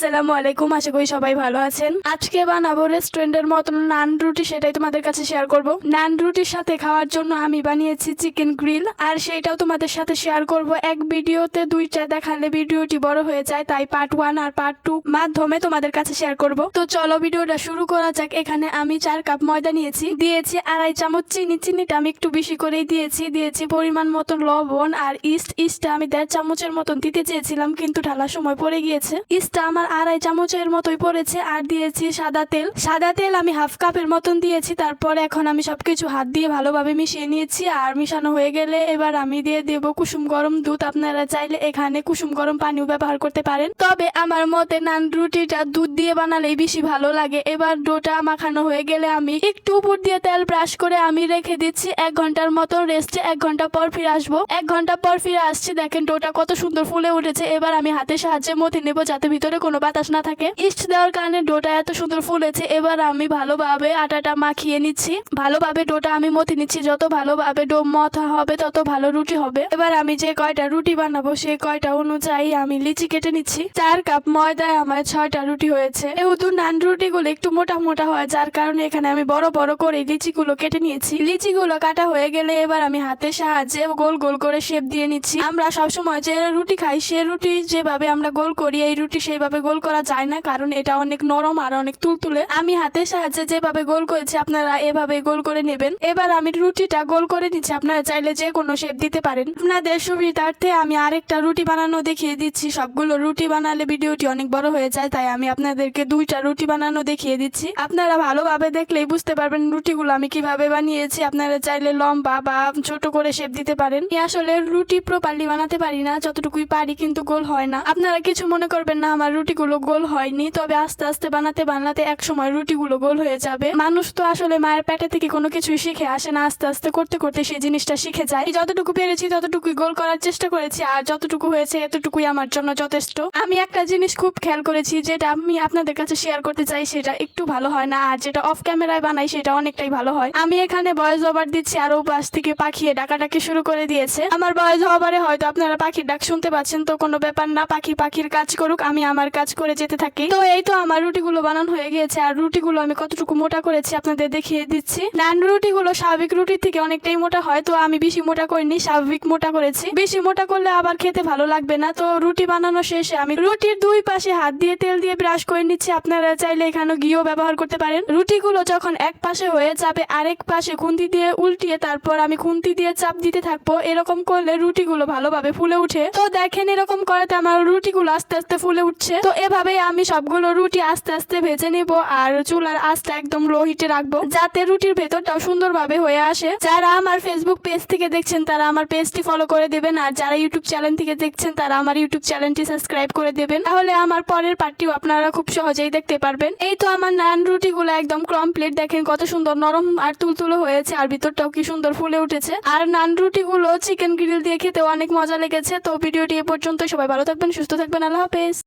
আসসালামু আলাইকুম, আশা করি সবাই ভালো আছেন। আজকে বানাবো রেস্টুরেন্টের মতন নান রুটি, সেটাই তোমাদের কাছে শেয়ার করব। নান রুটির সাথে খাওয়ার জন্য আমি বানিয়েছি চিকেন গ্রিল আর সেটাও তোমাদের সাথে শেয়ার করব। এক ভিডিওতে দুইটা দেখালে ভিডিওটি বড় হয়ে যায়, তাই পার্ট ওয়ান আর পার্ট টু মাধ্যমে তোমাদের কাছে শেয়ার করব। তো চলো ভিডিওটা শুরু করা যাক। এখানে আমি চার কাপ ময়দা নিয়েছি, দিয়েছি আড়াই চামচ চিনি। চিনিটা আমি একটু বেশি করেই দিয়েছি। দিয়েছি পরিমাণ মতন লবণ আর ইস্ট ইস্টটা আমি দেড় চামচের মতন দিতে চেয়েছিলাম, কিন্তু ঢালার সময় পড়ে গিয়েছে। ইস্টটা আমার আড়াই চামচের মতোই পড়েছে আর দিয়েছি সাদা তেল। সাদা তেল আমি হাফ কাপের মতন দিয়েছি, তারপর এখন আমি সবকিছু হাত দিয়ে ভালোভাবে মিশিয়ে নিয়েছি আর মিশানো হয়ে গেলে এবার আমি দিয়ে দেব কুসুম গরম দুধ। আপনারা চাইলে এখানে কুসুম গরম পানিও ব্যবহার করতে পারেন। তবে আমার মতে নান রুটিটা দুধ দিয়ে বানালেই বেশি ভালো লাগে। এবার ডোটা মাখানো হয়ে গেলে আমি একটু উপর দিয়ে তেল ব্রাশ করে আমি রেখে দিচ্ছি। এক ঘণ্টার মতো রেস্টে এক ঘণ্টা পর ফিরে আসব। এক ঘণ্টা পর ফিরে আসছি, দেখেন ডোটা কত সুন্দর ফুলে উঠেছে। এবার আমি হাতের সাহায্যে মথে নেব যাতে ভিতরে কোনো বাতাস না থাকে। ইস্ট দেওয়ার কারণে ডোটা এত সুন্দর ফুলেছে, এবার আমি ভালোভাবে আটাটা মাখিয়ে নিচ্ছি। ভালোভাবে ডোটা আমি মথে নিচ্ছি, যত ভালোভাবে ডো মথা হবে, তত ভালো রুটি হবে। এবার আমি যে কয়টা রুটি বানাবো সেই কয়টা অনুযায়ী আমি লিচি কেটে নিচ্ছি। চার কাপ ময়দায় আমার ছয়টা রুটি হয়েছে। যেহেতু নান রুটিগুলো একটু মোটা মোটা হয়, যার কারণে এখানে আমি বড় বড় করে লিচিগুলো কেটে নিয়েছি। লিচিগুলো কাটা হয়ে গেলে এবার আমি হাতের সাহায্যে গোল গোল করে শেপ দিয়ে নিচ্ছি। আমরা সবসময় যে রুটি খাই, সে রুটি যেভাবে আমরা গোল করি, এই রুটি সেইভাবে গোল করা যায় না, কারণ এটা অনেক নরম আর অনেক তুলতুলে। আমি হাতের সাহায্যে যেভাবে গোল করেছি, আপনারা এভাবে গোল করে নেবেন। এবার আমি রুটিটা গোল করে নিচ্ছি, আপনারা চাইলে যে কোনো শেপ দিতে পারেন। আপনাদের সুবিধার্থে আমি আরেকটা রুটি বানানো দেখিয়ে দিচ্ছি। সবগুলো রুটি বানালে ভিডিওটি অনেক বড় হয়ে যায়, তাই আমি আপনাদেরকে দুইটা রুটি বানানো দেখিয়ে দিচ্ছি। আপনারা ভালোভাবে দেখলেই বুঝতে পারবেন রুটিগুলো আমি কীভাবে বানিয়েছি। আপনারা চাইলে লম্বা বা ছোট করে শেপ দিতে পারেন। আসলে রুটি প্রপারলি বানাতে পারি না, যতটুকুই পারি, কিন্তু গোল হয় না। আপনারা কিছু মনে করবেন না, আমার রুটিগুলো গোল হয়নি, তবে আস্তে আস্তে বানাতে বানাতে এক সময় রুটিগুলো গোল হয়ে যাবে। মানুষ তো আসলে মায়ের পেটে থেকে কোনো কিছুই শিখে আসে না, আস্তে আস্তে করতে করতে সেই জিনিসটা শিখে যায়। যতটুকু পেরেছি ততটুকুই গোল করার চেষ্টা করেছি, আর যতটুকু হয়েছে এতটুকুই আমার জন্য যথেষ্ট। আমি একটা জিনিস খুব খেয়াল করেছি, যেটা আমি আপনাদের কাছে শেয়ার করতে চাই, সেটা একটু ভালো হয় না, আর যেটা অফ ক্যামেরায় বানাই, সেটা অনেকটাই ভালো হয়। আমি এখানে বয়স ওভার দিচ্ছি, আর ও পাশ থেকে পাখিয়ে ডাকাডাকি শুরু করে দিয়েছে। আমার বয়স ওভারে হয়তো আপনারা পাখির ডাক শুনতে পাচ্ছেন, তো কোনো ব্যাপার না, পাখি পাখির কাজ করুক, আমি আমার কাজ করে যেতে থাকি। তো এই তো আমার রুটিগুলো বানানো হয়ে গিয়েছে, আর রুটিগুলো আমি কতটুকু মোটা করেছি আপনাদের দেখিয়ে দিচ্ছি। নান রুটিগুলো স্বাভাবিক রুটির থেকে অনেকটাই মোটা হয়, তো আমি বেশি মোটা করিনি, স্বাভাবিক মোটা করেছি। বেশি মোটা করলে আবার খেতে ভালো লাগবে না, তো রুটি বানানো শেষে আমি রুটির দুই পাশে হাত দিয়ে তেল দিয়ে ব্রাশ করে নিচ্ছি, আপনারা চাইলে এখানে ঘিও ব্যবহার করতে পারেন। রুটিগুলো যখন এক পাশে হয়ে যাবে, আরেক পাশে খুন্তি দিয়ে উল্টিয়ে তারপর আমি খুন্তি দিয়ে চাপ দিতে থাকব, এরকম করলে রুটিগুলো ভালোভাবে ফুলে উঠে। তো দেখেন এরকম করাতে আমার রুটিগুলো আস্তে আস্তে ফুলে উঠছে। তো এভাবেই আমি সবগুলো রুটি আস্তে আস্তে ভেজে নিব আর চুলার আস্তে একদম লো হিটে রাখব। যাতে রুটির ভেতরটাও সুন্দরভাবে হয়ে আসে। যারা আমার ফেসবুক পেজ থেকে দেখছেন, তারা আমার পেজটি ফলো করে দেবেন। আর যারা ইউটিউব চ্যানেল থেকে দেখছেন, তারা আমার ইউটিউব চ্যানেলটি সাবস্ক্রাইব করে দেবেন। তাহলে আমার পরের পার্টিও আপনারা খুব সহজেই দেখতে পারবেন। এই তো আমার নান রুটিগুলো একদম কমপ্লিট দেখেন কত সুন্দর নরম আর তুলতুলো হয়েছে, আর ভিতরটাও কি সুন্দর ফুলে উঠেছে। আর নান রুটিগুলো চিকেন গ্রিল দিয়ে খেতে অনেক মজা লেগেছে। তো ভিডিওটি এ পর্যন্ত সবাই ভালো থাকবেন, সুস্থ থাকবেন। আল্লাহ হাফেজ।